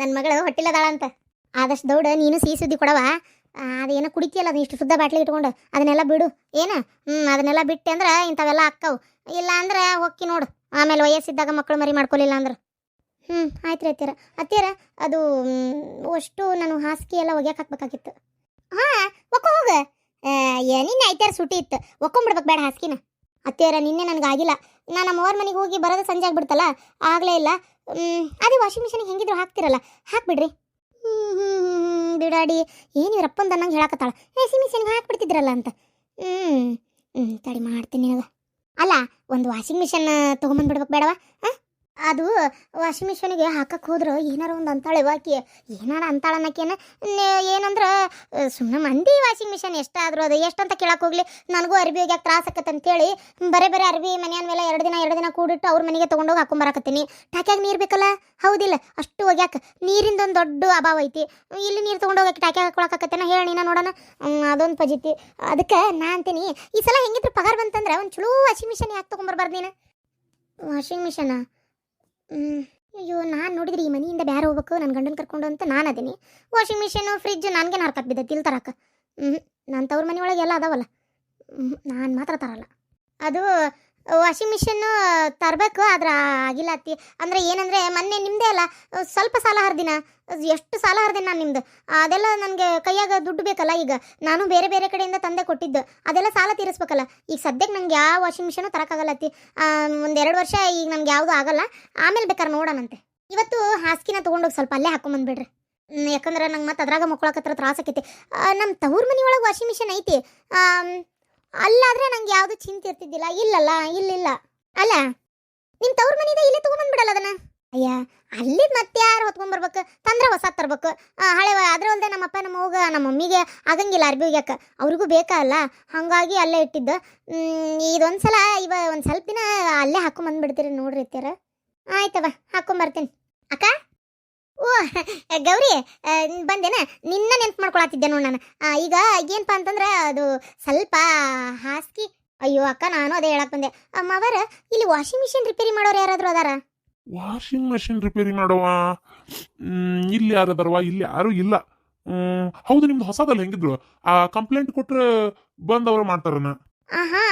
ನನ್ನ ಮಗಳು ಹೊಟ್ಟಿಲ್ಲದಾಳಂತ ಆದಷ್ಟು ದೌಡ ನೀನು ಸಿಹಿ ಸುದ್ದಿ ಕೊಡವ. ಅದೇನೋ ಕುಡಿತೀಯಲ್ಲ ಅದು ಇಷ್ಟು ಶುದ್ಧ ಬಾಟ್ಲಿ ಇಟ್ಕೊಂಡು. ಅದನ್ನೆಲ್ಲ ಬಿಡು. ಏನು? ಹ್ಞೂ ಅದನ್ನೆಲ್ಲ ಬಿಟ್ಟೆ ಅಂದ್ರೆ ಇಂಥವೆಲ್ಲ ಅಕ್ಕವು. ಇಲ್ಲ ಅಂದ್ರೆ ಹೊಕ್ಕಿ ನೋಡು. ಆಮೇಲೆ ವಯಸ್ಸಿದ್ದಾಗ ಮಕ್ಕಳು ಮರಿ ಮಾಡ್ಕೊಲಿಲ್ಲ ಅಂದ್ರೆ. ಹ್ಞೂ ಆಯ್ತು ರೀ ಅತ್ತೀರ ಅತ್ತೀರ ಅದು ಅಷ್ಟು ನಾನು ಹಾಸಿಗೆ ಎಲ್ಲ ಒಗ್ಯಾಕೆ ಹಾಕ್ಬೇಕಾಗಿತ್ತು. ಹಾಂ, ಒಕ್ಕ ಹೋಗ. ನಿನ್ನೆ ಐತಾರ ಸುಟಿ ಇತ್ತು. ಒಕ್ಕೊಂಬಿಡ್ಬೇಕು ಬೇಡ ಹಾಸಿಗೆನ. ಅತ್ತೀರ ನಿನ್ನೆ ನನಗೆ ಆಗಿಲ್ಲ ನಾನು ನಮ್ಮ ಅವ್ರ ಮನೆಗೆ ಹೋಗಿ ಬರೋದು ಸಂಜೆ ಆಗ್ಬಿಡ್ತಲ್ಲ. ಆಗಲೇ ಇಲ್ಲ. ಅದೇ ವಾಷಿಂಗ್ ಮಿಷಿನಿಗೆ ಹೆಂಗಿದ್ರು ಹಾಕ್ತಿರಲ್ಲ, ಹಾಕ್ಬಿಡ್ರಿ. ಬಿಡಾಡಿ, ಏನು ಇವ್ರಪ್ಪಂದು ಅನ್ನಂಗೆ ಹೇಳಕತ್ತಾಳ? ಎ ಮಿಷಿನ್ಗೆ ಹಾಕ್ಬಿಡ್ತಿದ್ರಲ್ಲ ಅಂತ. ಹ್ಞೂ ಹ್ಞೂ ತಡಿ ಮಾಡ್ತೀನಿ ಅಲ್ಲ, ಒಂದು ವಾಷಿಂಗ್ ಮಿಷನ್ ತೊಗೊಂಬಂದ್ಬಿಡ್ಬೇಕು ಬೇಡವಾ? ಹಾಂ? ಅದು ವಾಷಿಂಗ್ ಮಿಷಿನಿಗೆ ಹಾಕಕ್ಕೆ ಹೋದ್ರೆ, ಏನಾರ ಒಂದು ಅಂತಾಳೆ ವಾಕಿ, ಏನಾರ ಅಂತಾಳ ಅನ್ನಕೇನ ಏನಂದ್ರೆ ಸುಮ್ಮನೆ ಮಂದಿ ವಾಷಿಂಗ್ ಮಿಷನ್ ಎಷ್ಟಾದರೂ ಅದು, ಎಷ್ಟಂತ ಕೇಳಕ್ಕೆ ಹೋಗ್ಲಿ, ನನಗೂ ಅರ್ಬಿ ಹೋಗ್ಯಾಕ ತ್ರಾಸ ಆಕತ್ತೆ ಅಂತೇಳಿ ಬರೇ ಬರೇ ಅರ್ಬಿ ಮನೆಯ ಮೇಲೆ ಎರಡು ದಿನ ಎರಡು ದಿನ ಕೂಡಿಟ್ಟು ಅವ್ರ ಮನೆಗೆ ತೊಗೊಂಡೋಗಿ ಹಾಕೊಂಬರಕತ್ತೀನಿ ಟ್ಯಾಕ್ಯಾಗ ನೀರು ಬೇಕಲ್ಲ? ಹೌದಿಲ್ಲ, ಅಷ್ಟು ಹೋಗ್ಯಾಕೆ. ನೀರಿಂದ ಒಂದು ದೊಡ್ಡ ಅಭಾವ ಐತಿ. ಇಲ್ಲಿ ನೀರು ತೊಗೊಂಡೋಗಕ್ಕೆ ಟ್ಯಾಕ್ಯಾಗ ಹಾಕೊಳಕತ್ತೇನ ಹೇಳಿ ನೀನು ನೋಡೋಣ. ಅದೊಂದು ಪಜಿತಿ. ಅದಕ್ಕೆ ನಾ ಅಂತೀನಿ, ಈ ಸಲ ಹೆಂಗಿದ್ರು ಪಗಾರ ಬಂತಂದ್ರೆ ಒಂದು ಚಲೋ ವಾಷಿಂಗ್ ಮಿಷನ್ ಯಾಕೆ ತೊಗೊಂಬರ್ಬಾರ್ದು ನೀನು? ವಾಷಿಂಗ್ ಮಿಷನಾ? ಅಯ್ಯೋ, ನಾನು ನೋಡಿದ್ರಿ ಈ ಮನೆಯಿಂದ ಬೇರೆ ಹೋಗ್ಬೇಕು ನನ್ನ ಗಂಡನ ಕರ್ಕೊಂಡು ಅಂತ ನಾನು ಅದೀನಿ. ವಾಷಿಂಗ್ ಮಿಷಿನು ಫ್ರಿಜ್ ನನಗೆ ಹರ್ಕತ್ ಬಿದ್ದೈತಿ ಇಲ್ಲಿ ತರಕ. ಹ್ಞೂ ನನ್ನ ತವ್ರ ಮನೆ ಎಲ್ಲ ಅದಾವಲ್ಲ. ನಾನು ಮಾತ್ರ ತರಲ್ಲ. ಅದು ವಾಷಿಂಗ್ ಮಿಷನ್ನು ತರಬೇಕು, ಆದ್ರೆ ಆಗಿಲ್ಲ ಅತ್ತಿ. ಅಂದರೆ ಏನಂದರೆ, ಮೊನ್ನೆ ನಿಮ್ಮದೇ ಅಲ್ಲ, ಸ್ವಲ್ಪ ಸಾಲ ಹರಿದಿನ? ಎಷ್ಟು ಸಾಲ ಹರಿದಿನ ನಾನು ನಿಮ್ಮದು ಅದೆಲ್ಲ ನನಗೆ ಕೈಯಾಗ ದುಡ್ಡು ಬೇಕಲ್ಲ ಈಗ. ನಾನು ಬೇರೆ ಬೇರೆ ಕಡೆಯಿಂದ ತಂದೆ ಕೊಟ್ಟಿದ್ದು. ಅದೆಲ್ಲ ಸಾಲ ತೀರಿಸ್ಬೇಕಲ್ಲ. ಈಗ ಸದ್ಯಕ್ಕೆ ನಂಗೆ ಯಾವ ವಾಷಿಂಗ್ ಮಿಷನು ತರೋಕ್ಕಾಗಲ್ಲ ಅತ್ತಿ. ಒಂದು ಎರಡು ವರ್ಷ ಈಗ ನಮ್ಗೆ ಯಾವುದು ಆಗಲ್ಲ. ಆಮೇಲೆ ಬೇಕಾದ್ರೆ ನೋಡೋಣಂತೆ. ಇವತ್ತು ಹಾಸಿಗೆನ ತೊಗೊಂಡೋಗಿ ಸ್ವಲ್ಪ ಅಲ್ಲೇ ಹಾಕೊಂಬಂದ್ಬಿಡ್ರಿ ಯಾಕಂದ್ರೆ ನಂಗೆ ಮತ್ತೆ ಅದ್ರಾಗ ಮಕ್ಳಕತ್ರ ತ್ರಾಸ ಆಕೈತಿ. ನಮ್ಮ ತವ್ರ ಮನೆ ಒಳಗೆ ವಾಷಿಂಗ್ ಮಿಷನ್ ಐತಿ ಅಲ್ಲಾದ್ರೆ ನಂಗೆ ಯಾವುದು ಚಿಂತೆ ಇರ್ತಿದ್ದಿಲ್ಲ. ಇಲ್ಲಲ್ಲ, ಇಲ್ಲಿಲ್ಲ. ಅಲ್ಲ ನಿಮ್ಮ ತವ್ರ ಮನೆಯಿಂದ ಇಲ್ಲೇ ತೊಗೊಂಬಂದ್ಬಿಡಲ್ಲ ಅದನ್ನ? ಅಯ್ಯ ಅಲ್ಲಿ ಮತ್ತೆ ಯಾರು ಹೊತ್ಕೊಂಬರ್ಬೇಕು ತಂದ್ರೆ ಹೊಸ ತರ್ಬೇಕು. ಹಳೆ ಅದ್ರ ಅಲ್ದೆ ನಮ್ಮಪ್ಪ, ನಮ್ಮ ಹೋಗ, ನಮ್ಮ ಮಮ್ಮಿಗೆ ಆಗಂಗಿಲ್ಲ ಅರ್ಬಿ ಒಗ್ಯಾಕ ಅವ್ರಿಗೂ ಬೇಕಲ್ಲ ಹಾಗಾಗಿ ಅಲ್ಲೇ ಇಟ್ಟಿದ್ದು. ಇದೊಂದ್ಸಲ ಇದೊಂದು ಸಲ ಇವ, ಒಂದು ಸ್ವಲ್ಪ ದಿನ ಅಲ್ಲೇ ಹಾಕೊಂಡ್ಬಂದ್ಬಿಡ್ತೀರಿ ನೋಡ್ರಿ ಅತ್ಯಾರ ಆಯ್ತವ, ಹಾಕೊಂಬರ್ತೀನಿ. ಅಕ್ಕ? ಓ ಗೌರಿ ಬಂದೇನ? ನಿನ್ನ ನೆನ್ಪು ಮಾಡ್ಕೊಳತ್ತಿದ್ದೆ ನೋಡಿ ನಾನು. ಈಗ ಏನಪ್ಪ ಅಂತಂದ್ರೆ ಅದು ಸ್ವಲ್ಪ ಹಾಸ್ಗಿ ಅಯ್ಯೋ ಅಕ್ಕ ನಾನು ಅದೇ ಹೇಳಕ್ ಬಂದೆ. ಅವರ ಇಲ್ಲಿ ವಾಷಿಂಗ್ ಮಿಷಿನ್ ರಿಪೇರಿ ಮಾಡೋರು ಯಾರಾದರೂ ಅದಾರ? ವಾಷಿಂಗ್ ಮಷಿನ್ ರಿಪೇರಿ ಮಾಡುವ? ಇಲ್ಲಿ ಯಾರು ಅದಾರವ ಇಲ್ಲಿ ಯಾರು ಇಲ್ಲ. ಹೌದು ನಿಮ್ದು ಹೊಸದಲ್ಲ ಹೆಂಗಿದ್ರು? ಆ ಕಂಪ್ಲೇಂಟ್ ಕೊಟ್ರೆ ಬಂದವರು ಮಾಡ್ತಾರನ? ಆಹಾ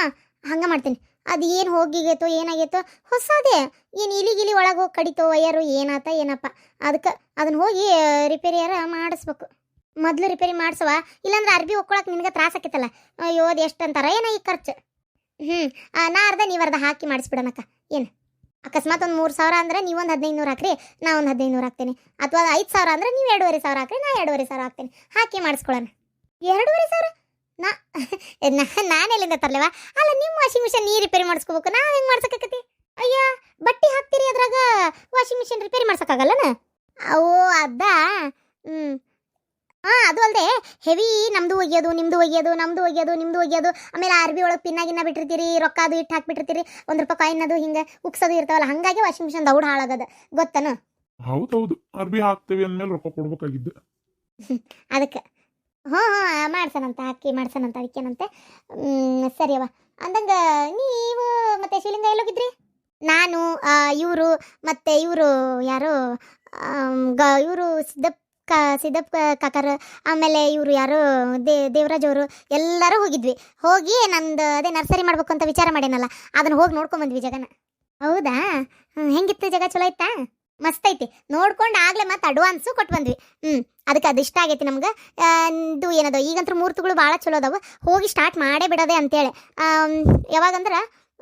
ಹಂಗ ಮಾಡ್ತೀನಿ. ಅದು ಏನು ಹೋಗಿಗೈತೋ, ಏನಾಗೈತೋ, ಹೊಸದೇ. ಏನು ಇಲಿಗಿಲಿ ಒಳಗೆ ಹೋಗಿ ಕಡಿತೋ, ವಯರು ಏನಾತ, ಏನಪ್ಪ. ಅದಕ್ಕೆ ಅದನ್ನ ಹೋಗಿ ರಿಪೇರಿಯಾರ ಮಾಡಿಸ್ಬೇಕು. ಮೊದಲು ರಿಪೇರಿ ಮಾಡಿಸುವ ಇಲ್ಲಾಂದ್ರೆ ಅರ್ಬಿ ಒಕ್ಕೊಳಕ್ಕೆ ನಿನಗೆ ತ್ರಾಸ ಆಕೈತಲ್ಲ. ಅಯ್ಯೋ, ಅದು ಎಷ್ಟು ಅಂತಾರ ಏನ ಈ ಖರ್ಚು. ಹ್ಞೂ ನಾ ಅರ್ಧ ನೀವು ಅರ್ಧ ಹಾಕಿ ಮಾಡಿಸ್ಬಿಡೋಣಕ್ಕ. ಏನು? ಅಕಸ್ಮಾತ್ ಒಂದು ಮೂರು ಸಾವಿರ ಅಂದ್ರೆ ನೀವು ಒಂದು ಹದಿನೈದು ನೂರು ಹಾಕ್ರಿ, ನಾ ಒಂದು ಹದಿನೈದು ನೂರು ಹಾಕ್ತೀನಿ. ಅಥವಾ ಐದು ಸಾವಿರ ಅಂದ್ರೆ ನೀವು ಎರಡೂವರೆ ಸಾವಿರ ಹಾಕ್ರಿ, ನಾ ಎರಡೂವರೆ ಸಾವಿರ ಹಾಕ್ತೀನಿ. ಹಾಕಿ ಮಾಡಿಸ್ಕೊಳ್ಳೋಣ ಎರಡೂವರೆ ಸಾವಿರ? ನಾ ನಾ- ನಾನೆಲ್ಲಿಂದ ತರ್ಲವ? ಅಲ್ಲ ನಿಮ್ಮ ವಾಷಿಂಗ್ ಮಿಷನ್ ನೀ ರಿಪೇರಿ ಮಾಡಿಸ್ಕೋಬೇಕು ನಾವು ಹೆಂಗೆ ಮಾಡ್ಸಕತ್ತಿ ಅಯ್ಯ ಬಟ್ಟೆ ಹಾಕ್ತೀರಿ ಅದ್ರಾಗ ವಾಷಿಂಗ್ ಮಿಷಿನ್ ರಿಪೇರಿ ಮಾಡ್ಸೋಕ್ಕಾಗಲ್ಲನ? ಓ ಅದ ಹ್ಞೂ ಹಾಂ ಅದು ಅಲ್ಲದೆ ಹೆವಿ ನಮ್ದು ಒಗ್ಯೋದು ನಿಮ್ಮದು ಒಗ್ಯೋದು ನಮ್ದು ಒಗ್ಯೋದು ನಿಮ್ಮದು ಒಗ್ಯೋದು. ಆಮೇಲೆ ಅರ್ಬಿ ಒಳಗೆ ಪಿನ್ನಾಗಿನ್ನ ಬಿಟ್ಟಿರ್ತೀರಿ ರೊಕ್ಕ ಅದು ಇಟ್ಟು ಹಾಕ್ಬಿಟ್ಟಿರ್ತೀರಿ ಒಂದು ರೂಪಾಯಿ ಕಾಯಿನ್ ಅದು ಹಿಂಗೆ ಉಕ್ಸೋದು ಇರ್ತಾವಲ್ಲ ಹಂಗಾಗಿ ವಾಷಿಂಗ್ ಮಿಷನ್ ದೌಡ್ ಹಾಳಾಗದ. ಗೊತ್ತನು? ಹೌದೌದು ಅರ್ಬಿ ಹಾಕ್ತೀವಿ ಅಂದಮೇಲೆ ರೊಕ್ಕ ಕೊಡ್ಬೇಕಾಗಿದ್ದು. ಅದಕ್ಕೆ. ಹ್ಞೂ ಹಾಂ, ಮಾಡ್ಸನಂತ, ಅಕ್ಕಿ ಮಾಡ್ಸೋಣಂತ ಅದಕ್ಕೇನಂತೆ. ಸರಿ ಅವ ಅಂದಂಗ ನೀವು ಮತ್ತೆ ಶಿವಲಿಂಗ ಎಲ್ಲೋಗಿದ್ರಿ? ನಾನು ಇವರು, ಮತ್ತೆ ಇವರು ಯಾರು ಇವರು ಸಿದ್ದಪ್ಪ ಕ, ಸಿದ್ದಪ್ಪ ಕಾಕರ್, ಆಮೇಲೆ ಇವರು ಯಾರು, ದೇ, ದೇವರಾಜ್ ಅವರು, ಎಲ್ಲರೂ ಹೋಗಿದ್ವಿ. ಹೋಗಿ ನಂದು ಅದೇ ನರ್ಸರಿ ಮಾಡ್ಬೇಕು ಅಂತ ವಿಚಾರ ಮಾಡೇನಲ್ಲ, ಅದನ್ನ ಹೋಗಿ ನೋಡ್ಕೊಂಬಂದ್ವಿ ಜಗನ. ಹೌದಾ? ಹೆಂಗಿತ್ತು ಜಗ? ಚಲೋ ಐತಾ ಮಸ್ತ್ ಐತಿ. ನೋಡ್ಕೊಂಡು ಆಗ್ಲೇ ಮತ್ತೆ ಅಡ್ವಾನ್ಸು ಕೊಟ್ಟು ಬಂದ್ವಿ. ಹ್ಞೂ ಅದಕ್ಕೆ ಅದು ಇಷ್ಟ ಆಗೈತಿ ನಮ್ಗೆ. ಇದು ಏನದು ಈಗಂತೂ ಮೂರ್ತುಗಳು ಭಾಳ ಚಲೋ ಅದಾವೆ. ಹೋಗಿ ಸ್ಟಾರ್ಟ್ ಮಾಡೇ ಬಿಡದೆ ಅಂತೇಳಿ. ಯಾವಾಗಂದ್ರೆ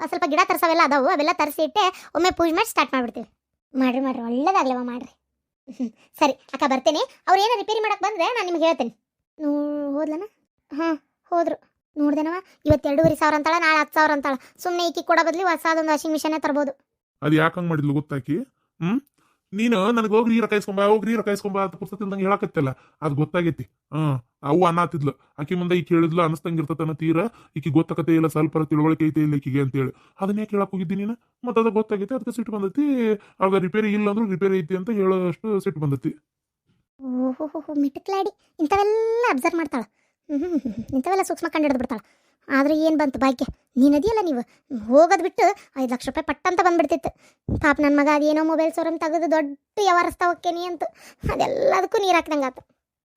ಸ್ವಲ್ಪ ಗಿಡ ತರ್ಸವೆಲ್ಲ ಅದಾವು. ಅವೆಲ್ಲ ತರಿಸಿ ಇಟ್ಟೆ ಒಮ್ಮೆ ಪೂಜೆ ಮಾಡಿ ಸ್ಟಾರ್ಟ್ ಮಾಡಿಬಿಡ್ತೀವಿ. ಮಾಡ್ರಿ ಮಾಡ್ರಿ, ಒಳ್ಳೇದಾಗ್ಲವ ಮಾಡ್ರಿ. ಸರಿ, ಅಕ್ಕ ಬರ್ತೇನೆ. ಅವ್ರು ಏನೋ ರಿಪೇರಿ ಮಾಡಕ್ಕೆ ಬಂದರೆ ನಾನು ನಿಮ್ಗೆ ಹೇಳ್ತೇನೆ. ನೋ, ಹೋದ್ಲನ? ಹಾಂ, ಹೋದ್ರು. ನೋಡ್ದೇನವ? ಇವತ್ತು ಎರಡೂವರೆ ಸಾವಿರ ಅಂತಾಳ, ನಾಳೆ ಹತ್ತು ಸಾವಿರ ಅಂತಾಳ. ಸುಮ್ಮನೆ ಈಕಿ ಕೊಡೋ ಬದಲಿ ಹೊಸದೊಂದು ವಾಷಿಂಗ್ ಮಿಷನ್ ತರ್ಬೋದು. ಅದು ಯಾಕೆ ಮಾಡಿದ್ಲು ಗೊತ್ತಾಕಿ? ಹ್ಮ್ ನೀನು ನನಗೆ ಹೋಗ್ರಿ ರೊಕ್ಕ ಇಸ್ಕೊಂಬ ಹೋಗ್ರಿ ರೊಕ್ಕ ಇಸ್ಕೊಂಬ ಅಂತ ಪುಸ್ತಕ ಇಲ್ದಂಗೆ ಹೇಳಕತ್ತಲ್ಲ. ಅದು ಗೊತ್ತಾಗೈತಿ. ಹ್ಮ್ ಅವು ಅನ್ನಾತಿದ್ಲು ಆಕಿ ಮುಂದೆ ಈ ಹೇಳಿದ್ಲು ಅನಸ್ತಂಗಿರ್ತತನ ತೀರ. ಈಕಿ ಗೊತ್ತಾಗತ್ತೆ ಇಲ್ಲ ಸ್ವಲ್ಪ ತಿಳುವಳಿಕೆ ಐತೆ ಇಲ್ಲ ಈಕಿಗೆ ಅಂತೇಳಿ ಅದನ್ನ ಯಾಕೆ ಹೇಳಕ್ ಹೋಗಿದ್ದಿ ನೀನು? ಮತ್ತೆ ಅದು ಗೊತ್ತಾಗೈತಿ ಅದಕ್ಕೆ ಸಿಟ್ಟು ಬಂದೈತಿ. ಅವಾಗ ರಿಪೇರಿ ಇಲ್ಲ ಅಂದ್ರೂ ರಿಪೇರಿ ಐತಿ ಅಂತ ಹೇಳೋಷ್ಟು ಸಿಟ್ಟು ಬಂದೈತಿ. ಓಹೋ ಮಿಟಕ್ಲಾಡಿ. ಇಂಥವೆಲ್ಲ ಅಬ್ಸರ್ವ್ ಮಾಡ್ತಾಳ. ಇಂಥವೆಲ್ಲ ಸೂಕ್ಷ್ಮ ಕಂಡು ಹಿಡಿದು ಬಿಡ್ತಾಳೆ. ಆದ್ರೆ ಏನು ಬಂತು ಭಾಗ್ಯ? ನೀನದಿಯಲ್ಲ ನೀವು? ಹೋಗೋದು ಬಿಟ್ಟು ಐದು ಲಕ್ಷ ರೂಪಾಯಿ ಪಟ್ಟಂತ ಬಂದ್ಬಿಡ್ತಿತ್ತು. ಪಾಪ ನನ್ನ ಮಗ ಅದೇನೋ ಮೊಬೈಲ್ ಸೋರಮ್ ತೆಗೆದು ದೊಡ್ಡ ವ್ಯವಹಾರಸ್ತಾ ನೀ ಅಂತ. ಅದೆಲ್ಲದಕ್ಕೂ ನೀರು ಹಾಕ್ದಂಗಾತು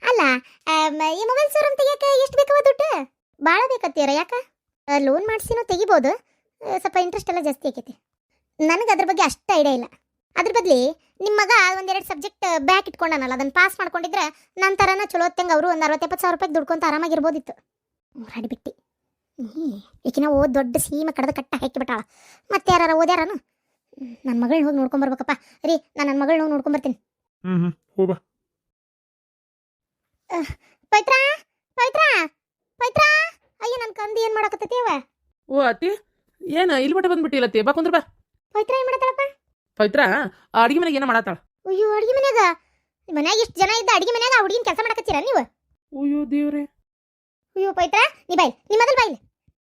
ಅಲ್ಲ ಈ ಮೊಬೈಲ್ ಸೋರಮ್ ತೆಗಿಯಕ್ಕೆ ಎಷ್ಟು ಬೇಕವ ದುಡ್ಡು? ಭಾಳ ಬೇಕತ್ತೀರ ಯಾಕೆ? ಲೋನ್ ಮಾಡಿಸಿನೂ ತೆಗಿಬೋದು. ಸ್ವಲ್ಪ ಇಂಟ್ರೆಸ್ಟ್ ಎಲ್ಲ ಜಾಸ್ತಿ ಆಕೈತಿ. ನನಗೆ ಅದ್ರ ಬಗ್ಗೆ ಅಷ್ಟು ಐಡಿಯಾ ಇಲ್ಲ. ಅದ್ರ ಬದಲಿ ನಿಮ್ಮ ಮಗ ಒಂದೆರಡು ಸಬ್ಜೆಕ್ಟ್ ಬ್ಯಾಕ್ ಇಟ್ಕೊಂಡನಲ್ಲ ಅದನ್ನು ಪಾಸ್ ಮಾಡ್ಕೊಂಡಿದ್ರೆ ನನ್ನ ಥರನ ಚಲೋ ಹೊತ್ತಂಗೆ ಅವರು ಒಂದು ಅರವತ್ತೆಪ್ಪತ್ತು ಸಾವಿರ ರೂಪಾಯಿ ದುಡ್ಕೊಂತ ಆರಾಮಾಗಿರ್ಬೋದಿತ್ತು. ಬಿಟ್ಟಿ. ಈಕಿನ ಓದ್ ದೊಡ್ಡ ಸೀಮೆ ಕಡದ ಕಟ್ಟ ಹಾಕಿಬಿಟ್ಟಾಳ. ಮತ್ತೆ ಯಾರು ಓದ್ಯಾರನು ನನ್ನ ಮಗಳನ್ನ ಹೋಗಿ ನೋಡ್ಕೊಂಬರ್ಬೇಕಪ್ಪ ರೀ ನಾನು ನನ್ನ ಮಗಳನ್ನ ಹೋಗಿ ನೋಡ್ಕೊಂಬರ್ತೀನಿ ಹ್ಮ್ ಹ್ಮ್. ಹೋಗ್ಬಾ ಪೈತ್ರಾ? ಪೈತ್ರಾ? ಪೈತ್ರಾ? ಅಯ್ಯೋ ನನ್ನ ಕಂದು ಏನು ಮಾಡಕತ್ತೈತಿ ಅವ? ಓ ಅತ್ತಿ ಏನ ಇಲ್ಲಿ ಮಟ್ಟ ಬಂದ್ಬಿಟ್ಟಿಲ್ಲತ್ತಿ ಬಾ ಕುಂದ್ರ ಬಾ. ಪವಿತ್ರ ಏನು ಮಾಡತ್ತಳಪ್ಪ? ಪವಿತ್ರ ಅಡಿಗೆ ಮನೆಗೆ ಏನೋ ಮಾಡತ್ತಾಳ? ಅಯ್ಯೋ ಅಡಿಗೆ ಮನ್ಯಾಗ? ಮನ್ಯಾಗ ಇಷ್ಟು ಜನ ಇದ್ದ ಅಡಿಗೆ ಮನ್ಯಾಗ ಆ ಹುಡುಗಿನ ಕೆಲಸ ಮಾಡಕತ್ತೀರ ನೀವು? ಅಯ್ಯೋ ದೇವ್ರೆ. ಅಯ್ಯೋ ಪವಿತ್ರ ನೀ ಬಾಯ್ ನಿಮ್ಮ ಮೊದಲು ಬಾಯ್ಲಿ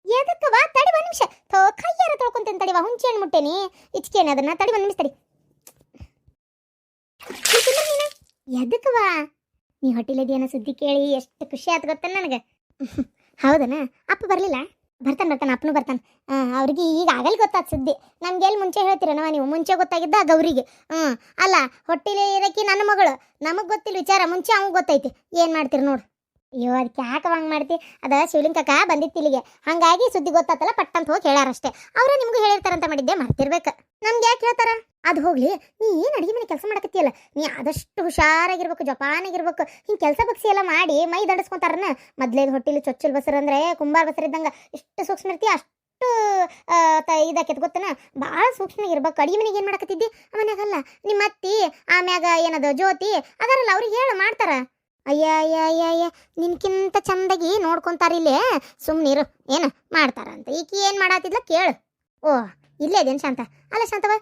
ಎದಕ್ಕವ ತಡಿ ಒಂದು ನಿಮಿಷ. ಥೋ ಕೈಯಾರ ತೊಳ್ಕೊಂತೇನೆ ತಡಿವ ಹುಂಚೆ ಹಣ್ಣು ಮುಟ್ಟೇನಿ. ಇಚ್ಕೇನೆ ಅದನ್ನ, ತಡಿ ಒಂದು ನಿಮಿಷ ತಡಿ. ಎದಕ್ಕವ ನೀ ಹೊಟ್ಟಿಲಿದೆಯನ್ನ ಸುದ್ದಿ ಕೇಳಿ ಎಷ್ಟು ಖುಷಿ ಆಯ್ತು ಗೊತ್ತ ನನಗೆ? ಹೌದನ? ಅಪ್ಪ ಬರಲಿಲ್ಲ? ಬರ್ತಾನೆ ಬರ್ತಾನೆ, ಅಪ್ಪನು ಬರ್ತಾನೆ. ಅವ್ರಿಗೆ ಈಗ ಆಗಲ್ ಗೊತ್ತಾದ ಸುದ್ದಿ. ನಮ್ಗೆ ಎಲ್ಲಿ ಮುಂಚೆ ಹೇಳ್ತೀರನವ ನೀವು ಮುಂಚೆ ಗೊತ್ತಾಗಿದ್ದ ಗೌರಿಗೆ? ಹ್ಞೂ. ಅಲ್ಲ, ಹೊಟ್ಟಿಲಿ ಇರಕ್ಕೆ ನನ್ನ ಮಗಳು. ನಮಗೆ ಗೊತ್ತಿಲ್ಲ ವಿಚಾರ, ಮುಂಚೆ ಅವ್ಗೆ ಗೊತ್ತೈತಿ. ಏನು ಮಾಡ್ತೀರಿ ನೋಡು. ಅಯ್ಯೋ ಅದಕ್ಕೆ ಯಾಕೆ ಹಂಗೆ ಮಾಡ್ತಿ? ಅದ ಶಿವಲಿಂಗಕ್ಕ ಬಂದಿತ್ತು ಇಲ್ಲಿಗೆ. ಹಂಗಾಗಿ ಸುದ್ದಿ ಗೊತ್ತಾತಲ್ಲ, ಪಟ್ಟಂತ ಹೋಗಿ ಹೇಳ್ಯಾರಷ್ಟೇ. ಅವ್ರ ನಿಮ್ಗೂ ಹೇಳಿರ್ತಾರಂತ ಮಾಡಿದ್ದೆ, ಮರ್ತಿರ್ಬೇಕು. ನಮ್ಗೆ ಯಾಕೆ ಹೇಳ್ತಾರ? ಅದು ಹೋಗ್ಲಿ, ನೀ ಏನು ಅಡಿಗೆ ಮನೆ ಕೆಲಸ ಮಾಡಕತ್ತಿಯಲ್ಲ? ನೀ ಆದಷ್ಟು ಹುಷಾರಾಗಿರ್ಬೇಕು, ಜಪಾನಾಗಿರ್ಬೇಕು. ಹಿಂಗೆ ಕೆಲಸ ಬಗ್ಸಿ ಎಲ್ಲ ಮಾಡಿ ಮೈ ದಂಡಿಸ್ಕೊತಾರನ? ಮೊದ್ಲೇದು ಹೊಟ್ಟಿಲಿ ಚೊಚ್ಚಲ್ ಬಸರು ಅಂದ್ರೆ ಕುಂಬಾರ ಬಸರು ಇದ್ದಂಗೆ ಎಷ್ಟು ಸೂಕ್ಷ್ಮ ಇರ್ತಿ, ಅಷ್ಟು ಇದಾಕೈತೆ ಗೊತ್ತನ? ಭಾಳ ಸೂಕ್ಷ್ಮ ಇರ್ಬೇಕು ಅಡಿಗೆ ಮನೆಗೆ ಏನು ಮಾಡಕತ್ತಿದ್ದಿ? ಮನ್ಯಾಗಲ್ಲ. ನಿಮ್ಮ ಅತ್ತಿ ಆಮ್ಯಾಗ ಏನದು ಜ್ಯೋತಿ, ಅದರಲ್ಲ ಅವ್ರಿಗೆ ಹೇಳು ಮಾಡ್ತಾರ. ಅಯ್ಯ ಅಯ್ಯ ಅಯ್ಯ ಅಯ್ಯ, ನಿನ್ಕಿಂತ ಚಂದಾಗಿ ನೋಡ್ಕೊಂತಾರ ಇಲ್ಲೇ. ಸುಮ್ಮನಿರು ಏನು ಮಾಡ್ತಾರಂತ ಈಕಿ ಏನು ಮಾಡತ್ತಿದ್ಲ ಕೇಳು. ಓ, ಇಲ್ಲೇ ಅದೇನು ಶಾಂತ? ಅಲ್ಲ ಶಾಂತವ